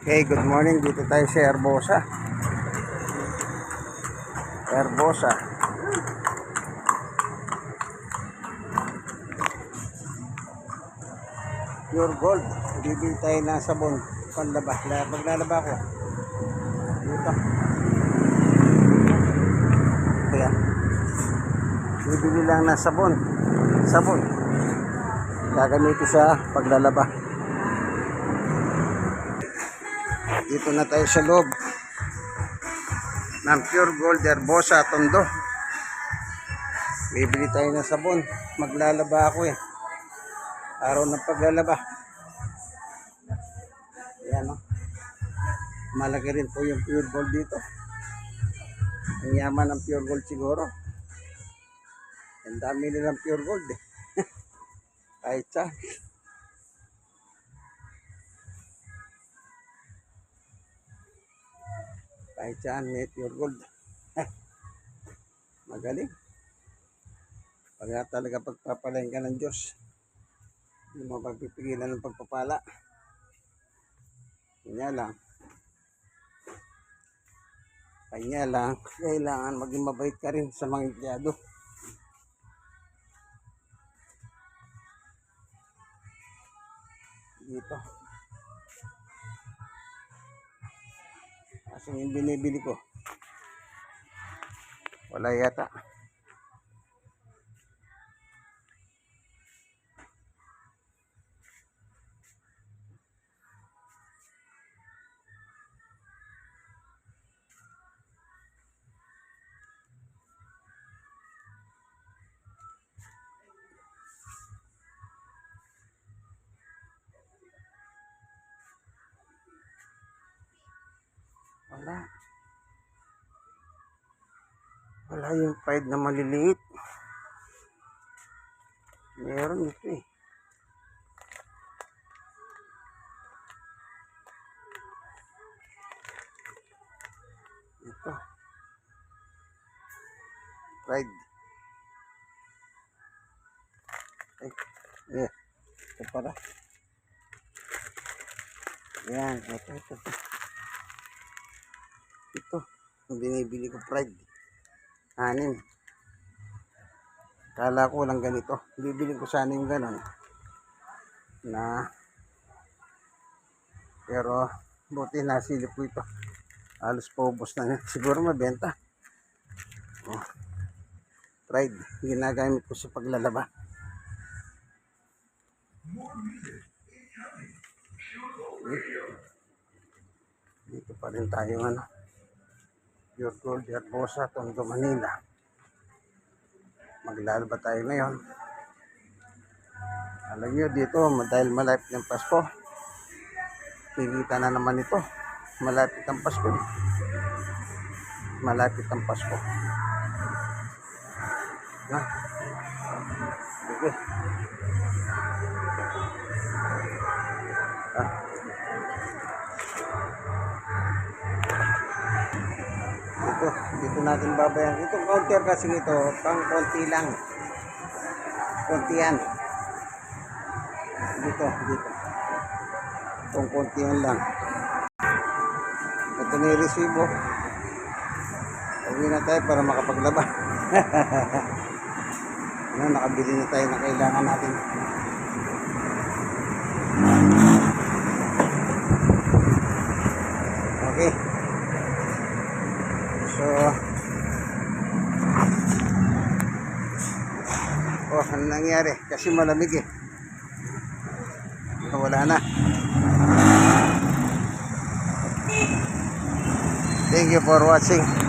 Okay, good morning. Dito tayo sa Herbosa. Herbosa. Pure gold. Bibili tayo ng sabon. Panlaba. La- Maglalaba ko. Dito. Ayan. Bibili lang ng sabon. Sabon. Gagamitin sa paglalaba. Dito na tayo sa loob ng Pure Gold Herbosa Tondo. Bibili tayo ng sabon. Maglalaba ako eh. Araw ng paglalaba. Ayan o. Malaki rin po yung Pure Gold dito. Ang yaman ng Pure Gold siguro. Ang dami nilang Pure Gold eh. Kahit saan. Kahit saan may pure gold. Magaling. Pag talaga pagpapalain ka ng Diyos, hindi mo pagpipigilan ng pagpapala. Kanya lang. Kanya lang, kailangan maging mabait ka rin sa mga empleyado. Dito. Asan yung binibili ko? Wala yata. Wala. Wala yung pride na maliliit. Meron ito eh. Ito. Pride. Ay, yeah. Ito. Yan, ito, ito, ito. Ito, yung binibili ko pride. Anim. Kala ko lang ganito. Bibili ko sana yung ganon. Na. Pero, buti nasilip ko ito. Halos paubos na yan. Siguro mabenta. Oh. Pride. Ginagamit ko sa paglalaba. Dito pa rin tayo ano. Pure Gold Herbosa, Tondo, Manila. Maglalaba tayo ngayon. Alam nyo dito, dahil malapit ng Pasko, kikita na naman ito. Malapit ang Pasko. Malapit ang Pasko. Na. Sige. Dito, dito natin babayan. Itong counter kasi ito, pang konti lang. Konti yan. Dito, dito. Itong konti yan lang. Ito na resibo. Uwi na tayo para makapaglaba. ano, nakabili na tayo na kailangan natin. Okay. So, oh, ano nangyari? Kasi malamig eh. Wala na. Thank you for watching.